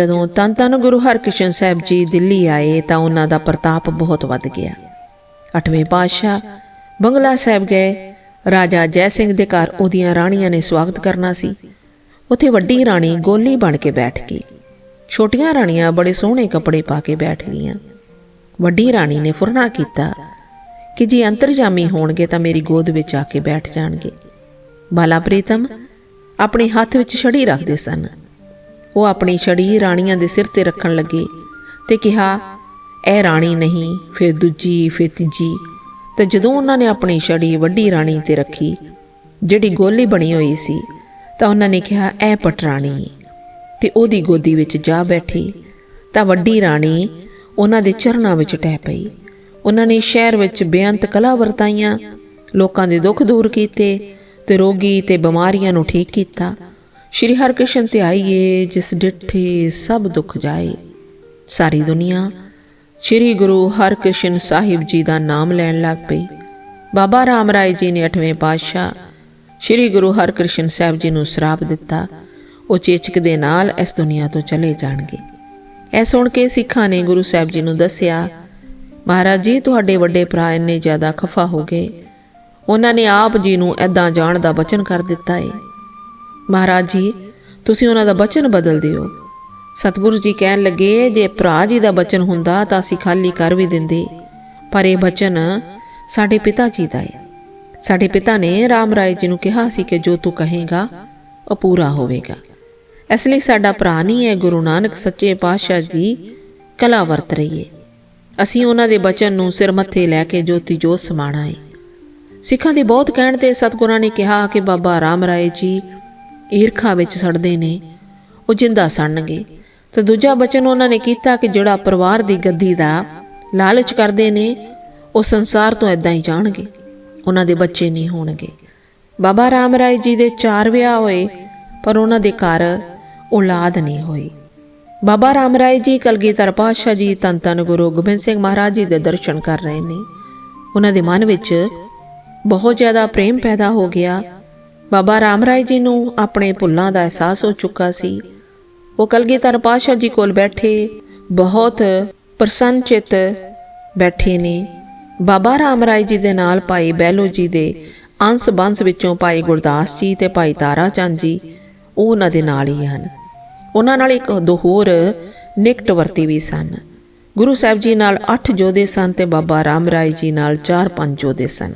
ਜਦੋਂ ਤਨ ਤਨ ਗੁਰੂ ਹਰਕ੍ਰਿਸ਼ਨ ਸਾਹਿਬ ਜੀ ਦਿੱਲੀ ਆਏ ਤਾਂ ਉਹਨਾਂ ਦਾ ਪ੍ਰਤਾਪ ਬਹੁਤ ਵੱਧ ਗਿਆ। ਅੱਠਵੇਂ ਪਾਤਸ਼ਾਹ ਬੰਗਲਾ ਸਾਹਿਬ ਗਏ। ਰਾਜਾ ਜੈ ਸਿੰਘ ਦੇ ਘਰ ਉਹਦੀਆਂ ਰਾਣੀਆਂ ਨੇ ਸਵਾਗਤ ਕਰਨਾ ਸੀ। ਉੱਥੇ ਵੱਡੀ ਰਾਣੀ ਗੋਲੀ ਬਣ ਕੇ ਬੈਠ ਗਈ। ਛੋਟੀਆਂ ਰਾਣੀਆਂ ਬੜੇ ਸੋਹਣੇ ਕੱਪੜੇ ਪਾ ਕੇ ਬੈਠ ਗਈਆਂ। ਵੱਡੀ ਰਾਣੀ ਨੇ ਫੁਰਨਾ ਕੀਤਾ ਕਿ ਜੀ ਅੰਤਰਜਾਮੀ ਹੋਣਗੇ ਤਾਂ ਮੇਰੀ ਗੋਦ ਵਿੱਚ ਆ ਕੇ ਬੈਠ ਜਾਣਗੇ। ਬਾਲਾ ਪ੍ਰੀਤਮ ਆਪਣੇ ਹੱਥ ਵਿੱਚ ਛੜੀ ਰੱਖਦੇ ਸਨ। ਉਹ ਆਪਣੀ ਛੜੀ ਰਾਣੀਆਂ ਦੇ ਸਿਰ ਤੇ ਰੱਖਣ ਲੱਗੇ ਤੇ ਕਿਹਾ ਇਹ ਰਾਣੀ ਨਹੀਂ, ਫਿਰ ਦੂਜੀ, ਫਿਰ ਤੀਜੀ। ਤੇ ਜਦੋਂ ਉਹਨਾਂ ਨੇ ਆਪਣੀ ਛੜੀ ਵੱਡੀ ਰਾਣੀ ਤੇ ਰੱਖੀ, ਜਿਹੜੀ ਗੋਲੀ ਬਣੀ ਹੋਈ ਸੀ, ਤਾਂ ਉਹਨਾਂ ਨੇ ਕਿਹਾ ਇਹ ਪਟਰਾਣੀ ਤੇ ਉਹਦੀ ਗੋਦੀ ਵਿੱਚ ਜਾ ਬੈਠੀ, ਤਾਂ ਵੱਡੀ ਰਾਣੀ ਉਹਨਾਂ ਦੇ ਚਰਨਾਂ ਵਿੱਚ ਟਹਿ ਪਈ। ਉਹਨਾਂ ਨੇ ਸ਼ਹਿਰ ਵਿੱਚ ਬੇਅੰਤ ਕਲਾ ਵਰਤਾਈਆਂ, ਲੋਕਾਂ ਦੇ ਦੁੱਖ ਦੂਰ ਕੀਤੇ ਤੇ ਰੋਗੀ ਤੇ ਬਿਮਾਰੀਆਂ ਨੂੰ ਠੀਕ ਕੀਤਾ। ਸ਼੍ਰੀ ਹਰਕ੍ਰਿਸ਼ਨ ਤੇ ਆਈਏ, ਜਿਸ ਡਿੱਠੇ ਸਭ ਦੁੱਖ ਜਾਏ। ਸਾਰੀ ਦੁਨੀਆ, ਸ਼੍ਰੀ ਗੁਰੂ ਹਰਕ੍ਰਿਸ਼ਨ ਸਾਹਿਬ ਜੀ ਦਾ ਨਾਮ ਲੈਣ ਲੱਗ ਪਈ। ਬਾਬਾ ਰਾਮ ਰਾਏ ਜੀ ਨੇ 8ਵੇਂ ਪਾਤਸ਼ਾਹ ਸ਼੍ਰੀ ਗੁਰੂ ਹਰਕ੍ਰਿਸ਼ਨ ਸਾਹਿਬ ਜੀ ਨੂੰ ਸਰਾਪ ਦਿੱਤਾ। ਉਹ ਚੇਚਕ ਦੇ ਨਾਲ ਇਸ ਦੁਨੀਆ ਤੋਂ ਚਲੇ ਜਾਣਗੇ। ਇਹ ਸੁਣ ਕੇ ਸਿੱਖਾਂ ਨੇ ਗੁਰੂ ਸਾਹਿਬ ਜੀ ਨੂੰ ਦੱਸਿਆ, ਮਹਾਰਾਜ ਜੀ, ਤੁਹਾਡੇ ਵੱਡੇ ਭਰਾ ਇੰਨੇ ਜ਼ਿਆਦਾ ਖਫਾ ਹੋ ਗਏ। ਉਹਨਾਂ ਨੇ ਆਪ ਜੀ ਨੂੰ ਐਦਾਂ ਜਾਣ ਦਾ ਬਚਨ ਕਰ ਦਿੱਤਾ ਏ। ਮਹਾਰਾਜ ਜੀ, ਤੁਸੀਂ ਉਹਨਾਂ ਦਾ ਬਚਨ ਬਦਲ ਦਿਓ ਸਤਿਗੁਰੂ ਜੀ ਕਹਿਣ ਲੱਗੇ, ਜੇ ਭਰਾ ਜੀ ਦਾ ਬਚਨ ਹੁੰਦਾ ਤਾਂ ਅਸੀਂ ਖਾਲੀ ਕਰ ਵੀ ਦਿੰਦੇ। ਪਰ ਇਹ ਬਚਨ ਸਾਡੇ ਪਿਤਾ ਜੀ ਦਾ ਹੈ। ਸਾਡੇ ਪਿਤਾ ਨੇ ਰਾਮ ਰਾਏ ਜੀ ਨੂੰ ਕਿਹਾ ਸੀ ਕਿ ਜੋ ਤੂੰ ਕਹੇਗਾ, ਉਹ ਪੂਰਾ ਹੋਵੇਗਾ। ਇਸ ਲਈ ਸਾਡਾ ਭਰਾ ਨਹੀਂ ਹੈ, ਗੁਰੂ ਨਾਨਕ ਸੱਚੇ ਪਾਤਸ਼ਾਹ ਦੀ ਕਲਾ ਵਰਤ ਰਹੀ ਹੈ। ਅਸੀਂ ਉਹਨਾਂ ਦੇ ਬਚਨ ਨੂੰ ਸਿਰ ਮੱਥੇ ਲੈ ਕੇ ਜੋਤੀ ਜੋਤ ਸਮਾਣਾ ਹੈ। ਸਿੱਖਾਂ ਦੇ ਬਹੁਤ ਕਹਿਣ ਤੇ ਸਤਿਗੁਰਾਂ ਨੇ ਕਿਹਾ ਕਿ ਬਾਬਾ ਰਾਮ ਰਾਏ ਜੀ ਈਰਖਾ ਵਿੱਚ ਸੜਦੇ ਨੇ, ਉਹ ਜਿੰਦਾ ਸੜਨਗੇ। ਤੇ ਦੂਜਾ ਬਚਨ ਉਹਨਾਂ ਨੇ ਕੀਤਾ ਕਿ ਜਿਹੜਾ ਪਰਿਵਾਰ ਦੀ ਗੱਦੀ ਦਾ ਲਾਲਚ ਕਰਦੇ ਨੇ, ਉਹ ਸੰਸਾਰ ਤੋਂ ਇਦਾਂ ਹੀ ਜਾਣਗੇ। ਉਹਨਾਂ ਦੇ ਬੱਚੇ ਨਹੀਂ ਹੋਣਗੇ। ਬਾਬਾ ਰਾਮ ਰਾਏ ਜੀ ਦੇ ਚਾਰ ਵਿਆਹ ਹੋਏ, ਪਰ ਉਹਨਾਂ ਦੇ ਘਰ ਔਲਾਦ ਨਹੀਂ ਹੋਈ। ਬਾਬਾ ਰਾਮ ਰਾਏ ਜੀ ਕਲਗੀਧਰ ਪਾਤਸ਼ਾਹ ਜੀ ਤਨ ਤਨ ਗੁਰੂ ਗੋਬਿੰਦ ਸਿੰਘ ਮਹਾਰਾਜ ਜੀ ਦੇ ਦਰਸ਼ਨ ਕਰ ਰਹੇ ਨੇ। ਉਹਨਾਂ ਦੇ ਮਨ ਵਿੱਚ ਬਹੁਤ ਜ਼ਿਆਦਾ ਪ੍ਰੇਮ ਪੈਦਾ ਹੋ ਗਿਆ। ਬਾਬਾ ਰਾਮ ਰਾਏ ਜੀ ਨੂੰ ਆਪਣੇ ਭੁੱਲਾਂ ਦਾ ਅਹਿਸਾਸ ਹੋ ਚੁੱਕਾ ਸੀ। ਉਹ ਕਲਗੀਧਰ ਪਾਤਸ਼ਾਹ ਜੀ ਕੋਲ ਬੈਠੇ, ਬਹੁਤ ਪ੍ਰਸੰਨ ਚਿਤ ਬੈਠੇ ਨੇ। ਬਾਬਾ ਰਾਮ ਰਾਏ ਜੀ ਦੇ ਨਾਲ ਭਾਈ ਬੈਲੋ ਜੀ ਦੇ ਅੰਸ ਬੰਸ ਵਿੱਚੋਂ ਭਾਈ ਗੁਰਦਾਸ ਜੀ ਤੇ ਭਾਈ ਤਾਰਾ ਚੰਦ ਜੀ, ਉਹ ਉਹਨਾਂ ਦੇ ਨਾਲ ਹੀ ਹਨ। ਉਹਨਾਂ ਨਾਲ ਇੱਕ ਦੋ ਹੋਰ ਨਿਕਟ ਵਰਤੀ ਵੀ ਸਨ। ਗੁਰੂ ਸਾਹਿਬ ਜੀ ਨਾਲ 8 ਜੋਧੇ ਸਨ ਤੇ ਬਾਬਾ ਰਾਮ ਰਾਏ ਜੀ ਨਾਲ 4-5 ਜੋਧੇ ਸਨ।